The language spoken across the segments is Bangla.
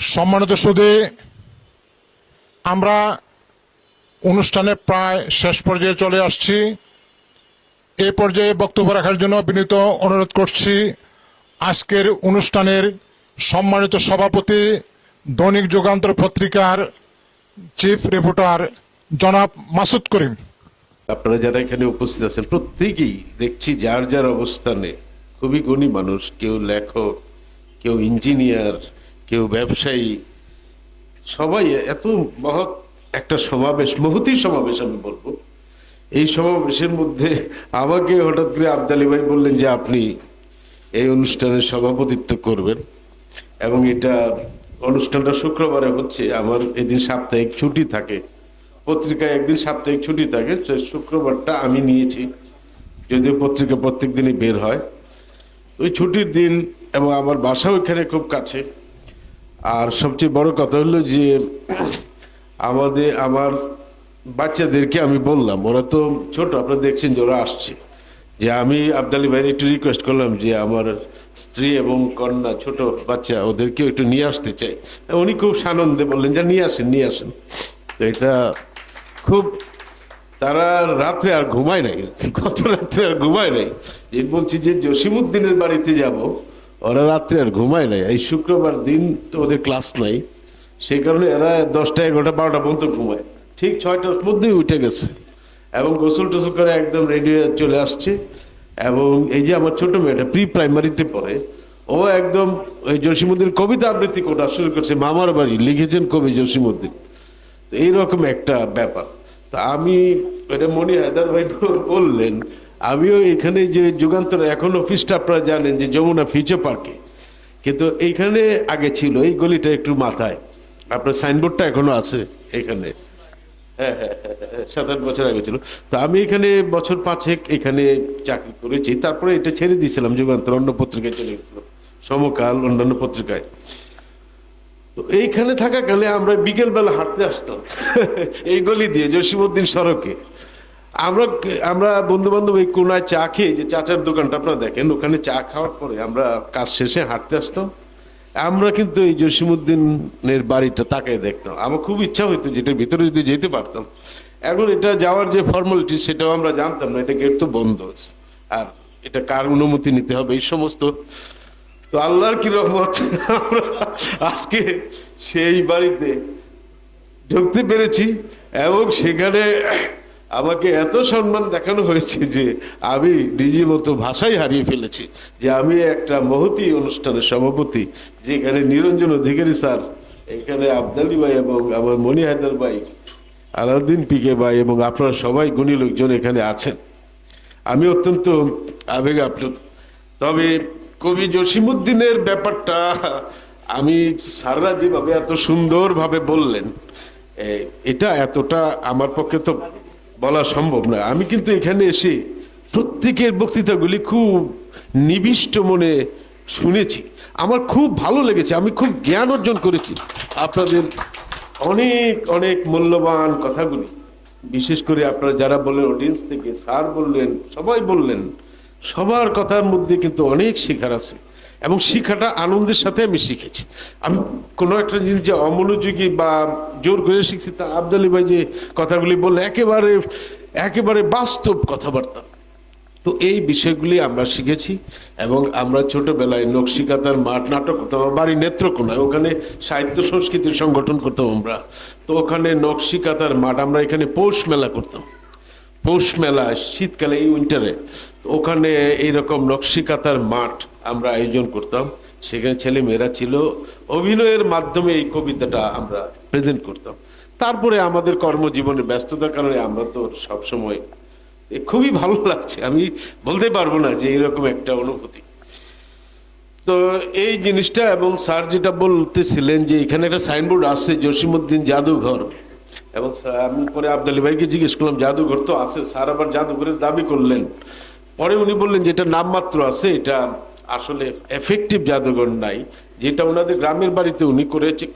সম্মানিত সুদী আমরা অনুষ্ঠানের প্রায় শেষ পর্যায়ে চলে আসছি। এ পর্যায়ে বক্তব্য রাখার জন্য বিনীত অনুরোধ করছি, আজকের অনুষ্ঠানের সম্মানিত সভাপতি, দৈনিক যুগান্তর পত্রিকার চিফ রিপোর্টার জনাব মাসুদ করিম। আপনারা যারা এখানে উপস্থিত আছেন, প্রত্যেকেই দেখছি যার যার অবস্থানে খুবই গুণী মানুষ, কেউ লেখক, কেউ ইঞ্জিনিয়ার কেউ ব্যবসায়ী, সবাই এত মহৎ একটা সমাবেশ, মহতি সমাবেশ আমি বলব। এই সমাবেশের মধ্যে আমাকে হঠাৎ করে আবদালি ভাই বললেন যে আপনি এই অনুষ্ঠানের সভাপতিত্ব করবেন এবং এটা অনুষ্ঠানটা শুক্রবারে হচ্ছে, আমার এদিন সাপ্তাহিক ছুটি থাকে। পত্রিকায় একদিন সাপ্তাহিক ছুটি থাকে, সে শুক্রবারটা আমি নিয়েছি, যদিও পত্রিকা প্রত্যেক দিনই বের হয়। ওই ছুটির দিন এবং আমার বাসা ওইখানে খুব কাছে। আর সবচেয়ে বড় কথা হলো যে, আমাদের, আমার বাচ্চাদেরকে আমি বললাম, ওরা তো ছোট, আপনারা দেখছেন যে ওরা আসছে। যে আমি আবদালি ভাইয়ের একটু রিকোয়েস্ট করলাম যে, আমার স্ত্রী এবং কন্যা, ছোট বাচ্চা, ওদেরকেও একটু নিয়ে আসতে চাই। উনি খুব সানন্দে বললেন যে, নিয়ে আসেন নিয়ে আসেন। তো এটা খুব, তারা রাত্রে আর ঘুমায় নাই, গত রাত্রে আর ঘুমায় নাই। যে বলছি যে জসিমুদ্দিনের বাড়িতে যাব। ওরা রাত্রে আর ঘুমায় নাই। এই শুক্রবার দিন তো ওদের ক্লাস নাই। সেই কারণে এরা দশটা এগারোটা, বারোটা পর্যন্ত ঘুমায়। ঠিক ছয়টার মধ্যেই উঠে গেছে। এবং গোসল টোসল করে একদম রেডি হয়ে চলে আসছে। এবং এই যে আমার ছোট মেয়েটা প্রি প্রাইমারিতে পড়ে, ও একদম ওই জসিমুদ্দিন কবিতা আবৃত্তি করা শুরু করছে। মামার বাড়ি লিখেছেন কবি জসিমুদ্দিন। তো এইরকম একটা ব্যাপার। তা আমি, এটা মনি হায়দার ভাই বললেন আমিও এখানে যে যুগান্তর এখন অফিসটা আপনারা জানেন যে যমুনা ফিউচার পার্কে। কিন্তু এইখানে আগে ছিল এই গলিটা একটু মাথায়। আপনার সাইনবোর্ডটা এখনও আছে এখানে। হ্যাঁ হ্যাঁ হ্যাঁ, সাত আট বছর আগে ছিল। তো আমি এখানে বছর পাঁচেক এখানে চাকরি করেছি। তারপরে এটা ছেড়ে দিয়েছিলাম যুগান্তর অন্য পত্রিকায় চলে গেছিলাম সমকাল অন্যান্য পত্রিকায়। তো এইখানে থাকাকালে আমরা বিকেলবেলা হাঁটতে আসতাম। এই গলি দিয়ে জসিমুদ্দিন সড়কে। আমরা আমরা বন্ধু বান্ধব এই কোনায় চা খেয়ে যে চাচার দোকানটা আপনারা দেখেন, ওখানে চা খাওয়ার পরে আমরা কাজ শেষে হাঁটতে আসতাম। আমরা কিন্তু এই জসিমুদ্দিনের বাড়িটা তাকায় দেখতাম। আমার খুব ইচ্ছা হইতো যেটার ভিতরে যদি যেতে পারতাম। এখন এটা যাওয়ার যে ফর্মালিটি সেটাও আমরা জানতাম না, এটা গেট তো বন্ধ। আর এটা কার অনুমতি নিতে হবে, এই সমস্ত। তো আল্লাহর কি রহমত, আমরা আজকে সেই বাড়িতে ঢুকতে পেরেছি এবং সেখানে আমাকে এত সম্মান দেখানো হয়েছে যে আমি নিজে মতো ভাষাই হারিয়ে ফেলেছি, যে আমি একটা মহতি অনুষ্ঠানের সভাপতি, যেখানে নিরঞ্জন অধিকারী স্যার, এখানে আবদালি ভাই এবং আমার মনি হায়দার ভাই, আলাউদ্দিন পিকে ভাই এবং আপনারা সবাই গুণী লোকজন এখানে আছেন। আমি অত্যন্ত আবেগ আপ্লুত। তবে কবি জসিমুদ্দিনের ব্যাপারটা আমি সাররা যেভাবে এত সুন্দরভাবে বললেন এটা এতটা আমার পক্ষে তো বলা সম্ভব নয়। আমি কিন্তু এখানে এসে প্রত্যেকের বক্তৃতাগুলি খুব নিবিষ্ট মনে শুনেছি। আমার খুব ভালো লেগেছে, আমি খুব জ্ঞান অর্জন করেছি আপনাদের অনেক অনেক মূল্যবান কথাগুলি। বিশেষ করে আপনারা যারা বললেন অডিয়েন্স থেকে, স্যার বললেন, সবাই বললেন, সবার কথার মধ্যে কিন্তু অনেক শেখার আছে। এবং শিক্ষাটা আনন্দের সাথে আমি শিখেছি। আমি কোনো একটা জিনিস যে অমনোযোগী বা জোর করে শিখছি, তা আবদালি ভাই যে কথাগুলি বললে একেবারে একেবারে বাস্তব কথাবার্তা। তো এই বিষয়গুলি আমরা শিখেছি এবং আমরা ছোটবেলায় নকশিকাতার মাঠ নাটক করতাম বাড়ি নেত্রকোনায়, ওখানে সাহিত্য সংস্কৃতির সংগঠন করতাম আমরা। তো ওখানে নকশিকাতার মাঠ, আমরা এখানে পৌষ মেলা করতাম। পৌষ মেলা শীতকালে এই উইন্টারে ওখানে এইরকম নকশিকাতার মাঠ আমরা আয়োজন করতাম। সেখানে ছেলে মেয়েরা ছিল। অভিনয়ের মাধ্যমে এই কবিতাটা আমরা প্রেজেন্ট করতাম। তারপরে আমাদের কর্মজীবনে ব্যস্ততার কারণে আমরা তো সবসময় খুবই ভালো লাগছে। আমি বলতে পারব না যে এরকম একটা অনুভূতি। তো এই জিনিসটা এবং স্যার যেটা বলতেছিলেন যে এখানে একটা সাইনবোর্ড আছে জসিমুদ্দিন জাদুঘর। এবং আমি পরে আবদালি ভাইকে জিজ্ঞেস করলাম, জাদুঘর তো আছে, স্যার আবার জাদুঘরের দাবি করলেন। পরে উনি বললেন যে এটা নামমাত্র আছে, এটা আসলে এফেক্টিভ জাদুঘর নাই। যেটা ওনাদের গ্রামের বাড়িতে উনি করেছে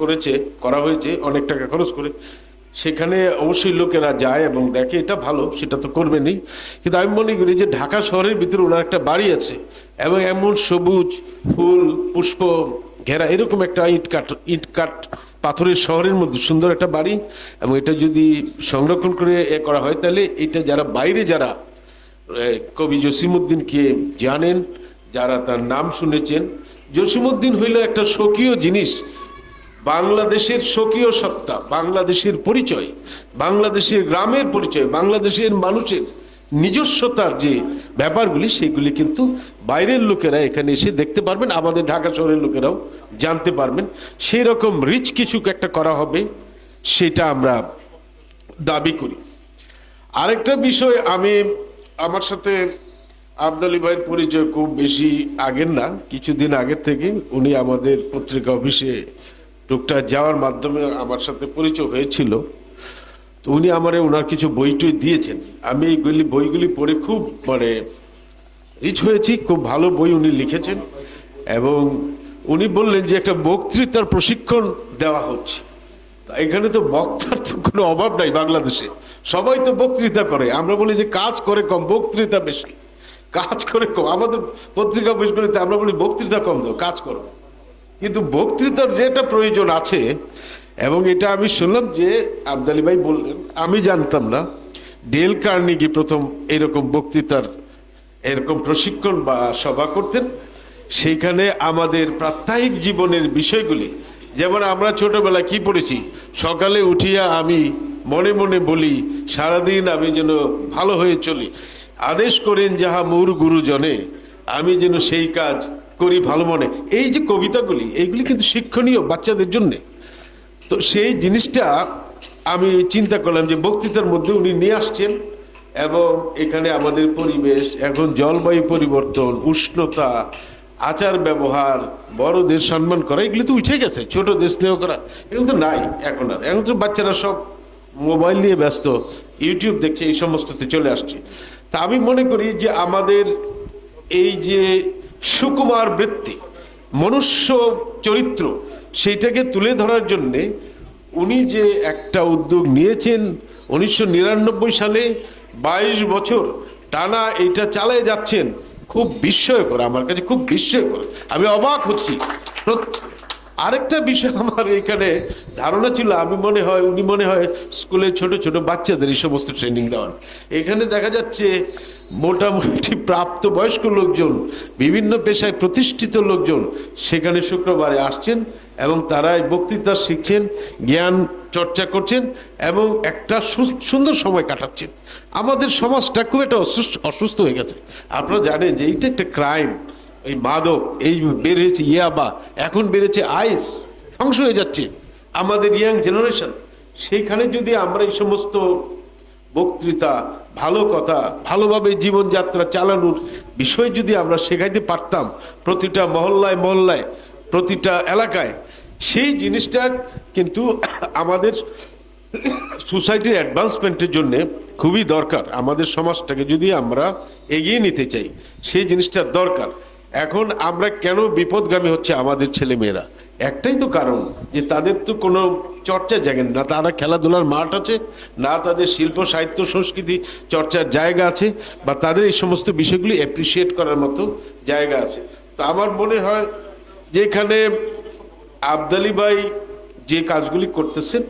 করেছে, করা হয়েছে, অনেক টাকা খরচ করে। সেখানে অবশ্যই লোকেরা যায় এবং দেখে এটা ভালো, সেটা তো করবেনই। কিন্তু আমি মনে করি যে ঢাকা শহরের ভিতরে ওনার একটা বাড়ি আছে এবং এমন সবুজ ফুল, পুষ্প, ঘেরা, এরকম একটা ইট কাঠ ইট কাঠ পাথরের শহরের মধ্যে সুন্দর একটা বাড়ি। এবং এটা যদি সংরক্ষণ করে এ করা হয়, তাহলে এটা যারা বাইরে যারা কবি জসিমুদ্দিনকে জানেন, যারা তার নাম শুনেছেন। জসিমুদ্দিন হইল একটা স্বকীয় জিনিস, বাংলাদেশের স্বকীয় সত্তা, বাংলাদেশের পরিচয়, বাংলাদেশের গ্রামের পরিচয়, বাংলাদেশের মানুষের নিজস্বতার যে ব্যাপারগুলি, সেগুলি কিন্তু বাইরের লোকেরা এখানে এসে দেখতে পারবেন, আমাদের ঢাকা শহরের লোকেরাও জানতে পারবেন। সেই রকম রিচ কিছু একটা করা হবে, সেটা আমরা দাবি করি। আরেকটা বিষয় আমি আমার সাথে আবদালি ভাইয়ের পরিচয় খুব বেশি আগের না, কিছুদিন আগের থেকে উনি আমাদের পত্রিকা অফিসে টুকটাক যাওয়ার মাধ্যমে আমার সাথে পরিচয় হয়েছিল। তো উনি আমার ওনার কিছু বই টই দিয়েছেন। আমি এইগুলি বইগুলি পড়ে খুব মানে রিচ হয়েছি, খুব ভালো বই উনি লিখেছেন এবং উনি বললেন যে একটা বক্তৃতার প্রশিক্ষণ দেওয়া হচ্ছে। এখানে তো বক্তার তো কোনো অভাব নাই বাংলাদেশে। সবাই তো বক্তৃতা করে। আমরা বলি যে কাজ করে কম, বক্তৃতা বেশি। কাজ করে কম। আমাদের পত্রিকা বইগুলিতে আমরা বলি বক্তৃতা কম দাও, কাজ করো। কিন্তু বক্তৃতার যেটা প্রয়োজন আছে, এবং এটা আমি শুনলাম যে আবদালি ভাই বললেন, আমি জানতাম না, ডেল কার্নিগি প্রথম এরকম বক্তৃতার, এরকম প্রশিক্ষণ বা সভা করতেন। সেইখানে আমাদের প্রাত্যহিক জীবনের বিষয়গুলি, যেমন আমরা ছোটবেলায় কি পড়েছি, সকালে উঠিয়া আমি মনে মনে বলি, সারাদিন আমি যেন ভালো হয়ে চলি। আদেশ করেন যাহা মোর গুরুজনে, আমি যেন সেই কাজ করি ভালো মনে। এই যে কবিতাগুলি, এইগুলি কিন্তু শিক্ষণীয় বাচ্চাদের জন্যে। তো সেই জিনিসটা আমি চিন্তা করলাম যে বক্তৃতার মধ্যে উনি নিয়ে আসছেন এবং এখানে আমাদের পরিবেশ, এখন জলবায়ু পরিবর্তন, উষ্ণতা, আচার ব্যবহার, বড়দের সম্মান করা, এগুলি তো উঠে গেছে। ছোটদের স্নেহ করা, এগুলো তো নাই এখন আর। এখন তো বাচ্চারা সব মোবাইল নিয়ে ব্যস্ত, ইউটিউব দেখছে এই সমস্ততে চলে আসছে। তা আমি মনে করি যে আমাদের এই যে সুকুমার বৃত্তি, মনুষ্য চরিত্র সেইটাকে তুলে ধরার জন্যে উনি যে একটা উদ্যোগ নিয়েছেন উনিশশো নিরানব্বই সালে, বাইশ বছর টানা এটা চালায় যাচ্ছেন, খুব বিস্ময়কর, আমার কাছে খুব বিস্ময়কর। আমি অবাক হচ্ছি। আরেকটা বিষয় আমার এখানে ধারণা ছিল, আমি মনে হয়, উনি মনে হয় স্কুলে ছোট ছোট বাচ্চাদের এই সমস্ত ট্রেনিং দেওয়ান এখানে দেখা যাচ্ছে মোটামুটি প্রাপ্ত বয়স্ক লোকজন, বিভিন্ন পেশায় প্রতিষ্ঠিত লোকজন সেখানে শুক্রবারে আসছেন এবং তারা এই বক্তৃতা শিখছেন, জ্ঞান চর্চা করছেন এবং একটা সুন্দর সময় কাটাচ্ছেন। আমাদের সমাজটা খুব একটা অসুস্থ অসুস্থ হয়ে গেছে। আপনারা জানেন যে এইটা একটা ক্রাইম এই মাদক, এই বের হয়েছে ইয়াবা এখন বেড়েছে আইস, ধ্বংস হয়ে যাচ্ছে। আমাদের ইয়াং জেনারেশন, সেইখানে যদি আমরা এই সমস্ত বক্তৃতা, ভালো কথা, ভালোভাবে জীবনযাত্রা চালানোর বিষয় যদি আমরা শেখাইতে পারতাম, প্রতিটা মহল্লায় মহল্লায়, প্রতিটা এলাকায়, সেই জিনিসটা কিন্তু আমাদের সোসাইটির অ্যাডভান্সমেন্টের জন্য খুবই দরকার। আমাদের সমাজটাকে যদি আমরা এগিয়ে নিতে চাই, সেই জিনিসটার দরকার। এখন আমরা কেন বিপদগামী হচ্ছে আমাদের ছেলেমেয়েরা? একটাই তো কারণ যে তাদের তো কোনো চর্চা জাগেন না তারা খেলাধুলার মাঠ আছে, না তাদের শিল্প, সাহিত্য, সংস্কৃতি চর্চার জায়গা আছে, বা তাদের এই সমস্ত বিষয়গুলি অ্যাপ্রিসিয়েট করার মতো জায়গা আছে। তো আমার মনে হয় যে এখানে আবদালি ভাই যে কাজগুলি করতেছেন,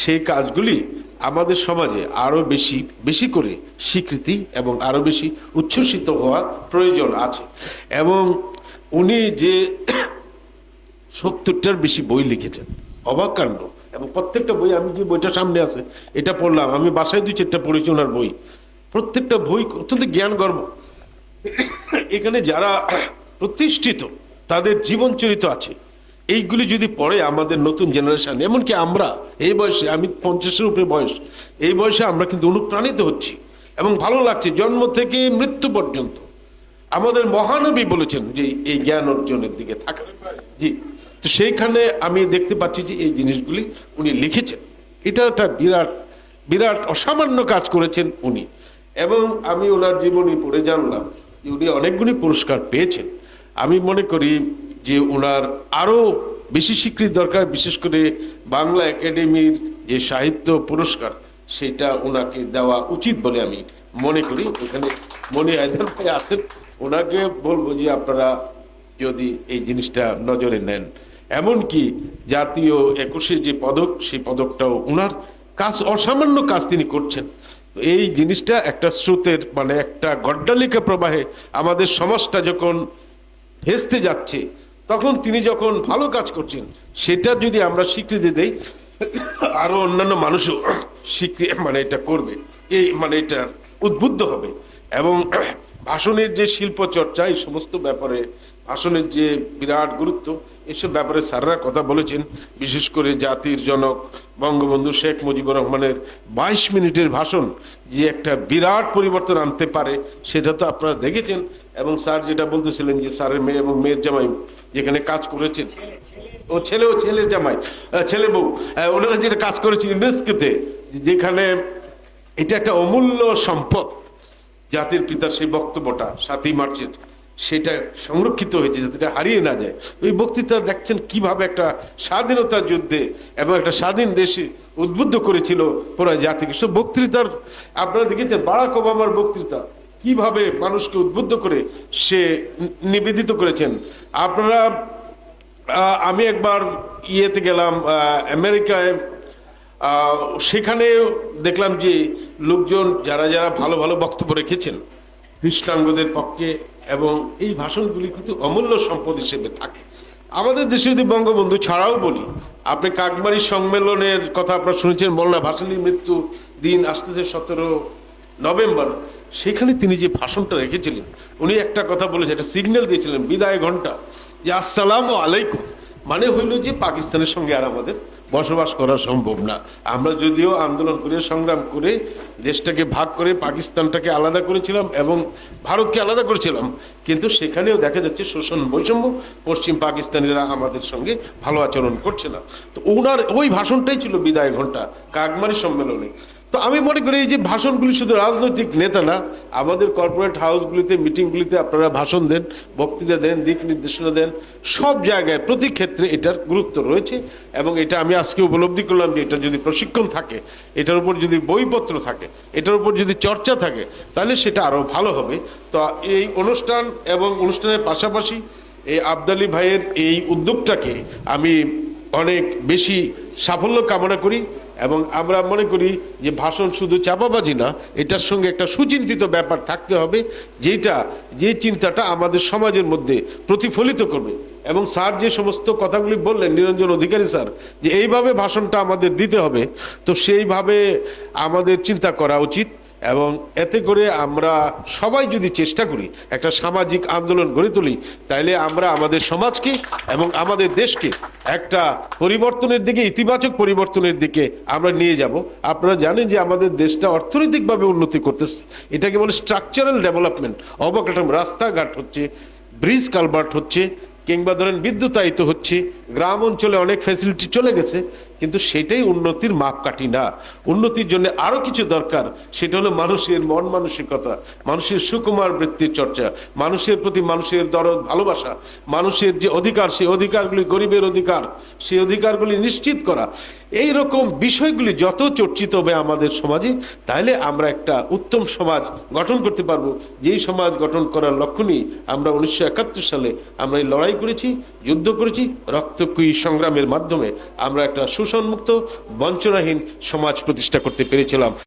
সেই কাজগুলি আমাদের সমাজে আরও বেশি বেশি করে স্বীকৃতি এবং আরও বেশি উচ্ছ্বসিত হওয়ার প্রয়োজন আছে। এবং উনি যে সত্তরটার বেশি বই লিখেছেন, অবাক কাণ্ড। এবং প্রত্যেকটা বই, আমি যে বইটা সামনে আছে, এটা পড়লাম। আমি বাসায় দুই চারটা পড়েছি ওনার বই। প্রত্যেকটা বই অত্যন্ত জ্ঞান গর্ব এখানে যারা প্রতিষ্ঠিত, তাদের জীবন চরিত্র আছে। এইগুলি যদি পড়ে আমাদের নতুন জেনারেশন এমনকি আমরা, এই বয়সে, আমি পঞ্চাশের উপরে বয়স, এই বয়সে আমরা কিন্তু অনুপ্রাণিত হচ্ছি এবং ভালো লাগছে, জন্ম থেকে মৃত্যু পর্যন্ত। আমাদের মহানবী বলেছেন যে, এই জ্ঞান অর্জনের দিকে থাকা জি। তো সেইখানে আমি দেখতে পাচ্ছি যে, এই জিনিসগুলি উনি লিখেছেন। এটা একটা বিরাট বিরাট অসামান্য কাজ করেছেন উনি। এবং আমি ওনার জীবনী পড়ে জানলাম যে, উনি অনেকগুলি পুরস্কার পেয়েছেন। আমি মনে করি যে ওনার আরও বেশি স্বীকৃতি দরকার, বিশেষ করে বাংলা একাডেমির যে সাহিত্য পুরস্কার, সেটা ওনাকে দেওয়া উচিত বলে আমি মনে করি। এখানে মনে আয়দার ভাই আছেন, ওনাকে বলব যে আপনারা যদি এই জিনিসটা নজরে নেন। এমনকি জাতীয় একুশে যে পদক, সেই পদকটাও ওনার। কাজ অসামান্য কাজ তিনি করছেন। এই জিনিসটা একটা স্রোতের মানে একটা গড্ডালিকা প্রবাহে আমাদের সমাজটা যখন ভেস্তে যাচ্ছে তখন তিনি যখন ভালো কাজ করছেন, সেটা যদি আমরা স্বীকৃতি দেই, আরও অন্যান্য মানুষও স্বীকৃতি মানে এটা করবে, এই মানে এটা উদ্বুদ্ধ হবে। এবং ভাষণের যে শিল্প চর্চা, এই সমস্ত ব্যাপারে, ভাষণের যে বিরাট গুরুত্ব, এসব ব্যাপারে স্যাররা কথা বলেছেন। বিশেষ করে জাতির জনক বঙ্গবন্ধু শেখ মুজিবুর রহমানের বাইশ মিনিটের ভাষণ, যে একটা বিরাট পরিবর্তন আনতে পারে, সেটা তো আপনারা দেখেছেন। এবং স্যার যেটা বলতেছিলেন যে স্যারের মেয়ে এবং মেয়ের জামাই যেখানে কাজ করেছেন। ও ছেলে ও ছেলে জামাই ছেলে বউ। ওনারা যেটা কাজ করেছেন ইউনেস্কোতে যেখানে এটা একটা অমূল্য সম্পদ। জাতির পিতার সেই বক্তব্যটা সাতই মার্চের, সেটা সংরক্ষিত হয়েছে যাতে হারিয়ে না যায়। ওই বক্তৃতা দেখছেন কীভাবে একটা স্বাধীনতা যুদ্ধে এবং একটা স্বাধীন দেশে উদ্বুদ্ধ করেছিল পুরো জাতিকে। সব বক্তৃতার, আপনারা দেখেছেন বারাক ওবামার বক্তৃতা। কীভাবে মানুষকে উদ্বুদ্ধ করে সে নিবেদিত করেছেন? আপনারা আমি একবার ইয়েতে গেলাম আমেরিকায় সেখানে দেখলাম যে লোকজন যারা যারা ভালো ভালো বক্তব্য রেখেছেন, কৃষ্ণাঙ্গদের পক্ষে এবং এই ভাষণগুলি কিন্তু অমূল্য সম্পদ হিসেবে থাকে। আমাদের দেশে যদি বঙ্গবন্ধু ছাড়াও বলি, আপনি কাকমারি সম্মেলনের কথা আপনারা শুনেছেন, বলনা ভাষণীর মৃত্যু দিন আসতেছে সতেরো নভেম্বর। সেখানে তিনি যে ভাষণটা রেখেছিলেন, উনি একটা কথা বলেছেন, একটা সিগন্যাল দিয়েছিলেন, বিদায় ঘণ্টা যে আসসালামু আলাইকুম মানে হইল যে পাকিস্তানের সঙ্গে আর আমাদের বসবাস করা সম্ভব না। আমরা যদিও আন্দোলন করে, সংগ্রাম করে, দেশটাকে ভাগ করে, পাকিস্তানটাকে আলাদা করেছিলাম এবং ভারতকে আলাদা করেছিলাম, কিন্তু সেখানেও দেখা যাচ্ছে শোষণ বৈষম্য, পশ্চিম পাকিস্তানিরা আমাদের সঙ্গে ভালো আচরণ করছে না। তো ওনার ওই ভাষণটাই ছিল বিদায় ঘণ্টা কাকমারি সম্মেলনে। তো আমি মনে করি এই যে ভাষণগুলি শুধু রাজনৈতিক নেতা না, আমাদের কর্পোরেট হাউসগুলিতে মিটিংগুলিতে আপনারা ভাষণ দেন, বক্তৃতা দেন, দিক নির্দেশনা দেন, সব জায়গায় প্রতি ক্ষেত্রে এটার গুরুত্ব রয়েছে এবং এটা আমি আজকে উপলব্ধি করলাম যে এটা যদি প্রশিক্ষণ থাকে, এটার উপর যদি বইপত্র থাকে, এটার উপর যদি চর্চা থাকে, তাহলে সেটা আরও ভালো হবে। তো এই অনুষ্ঠান এবং অনুষ্ঠানের পাশাপাশি এই আবদালি ভাইয়ের এই উদ্যোগটাকে আমি অনেক বেশি সাফল্য কামনা করি। এবং আমরা মনে করি যে ভাষণ শুধু চাপাবাজি না, এটার সঙ্গে একটা সুচিন্তিত ব্যাপার থাকতে হবে, যেটা, যে চিন্তাটা আমাদের সমাজের মধ্যে প্রতিফলিত করবে। এবং স্যার যে সমস্ত কথাগুলি বললেন, নিরঞ্জন অধিকারী স্যার, যে এইভাবে ভাষণটা আমাদের দিতে হবে, তো সেইভাবে আমাদের চিন্তা করা উচিত। এবং এতে করে আমরা সবাই যদি চেষ্টা করি একটা সামাজিক আন্দোলন গড়ে তুলি, তাইলে আমরা আমাদের সমাজকে এবং আমাদের দেশকে একটা পরিবর্তনের দিকে, ইতিবাচক পরিবর্তনের দিকে আমরা নিয়ে যাব। আপনারা জানেন যে আমাদের দেশটা অর্থনৈতিকভাবে উন্নতি করতেছে। এটাকে বলে স্ট্রাকচারাল ডেভেলপমেন্ট অবকাঠামো, রাস্তাঘাট হচ্ছে ব্রিজ কালভার্ট হচ্ছে, কিংবা ধরেন বিদ্যুতায়িত হচ্ছে, গ্রাম অঞ্চলে অনেক ফ্যাসিলিটি চলে গেছে। কিন্তু সেটাই উন্নতির মাপকাঠি না। উন্নতির জন্য আরও কিছু দরকার, সেটা হলো মানুষের মন মানসিকতা, মানুষের সুকুমার বৃত্তির চর্চা, মানুষের প্রতি মানুষের দরদ, ভালোবাসা, মানুষের যে অধিকার, সেই অধিকারগুলি গরিবের অধিকার, সেই অধিকারগুলি নিশ্চিত করা। এই রকম বিষয়গুলি যত চর্চিত হবে আমাদের সমাজে তাহলে আমরা একটা উত্তম সমাজ গঠন করতে পারব। যেই সমাজ গঠন করার লক্ষ্য নিয়ে আমরা উনিশশো একাত্তর সালে আমরা এই লড়াই করেছি, যুদ্ধ করেছি, রক্তক্ষয়ী সংগ্রামের মাধ্যমে আমরা একটা শোষণমুক্ত বঞ্চনাহীন সমাজ প্রতিষ্ঠা করতে পেরেছিলাম।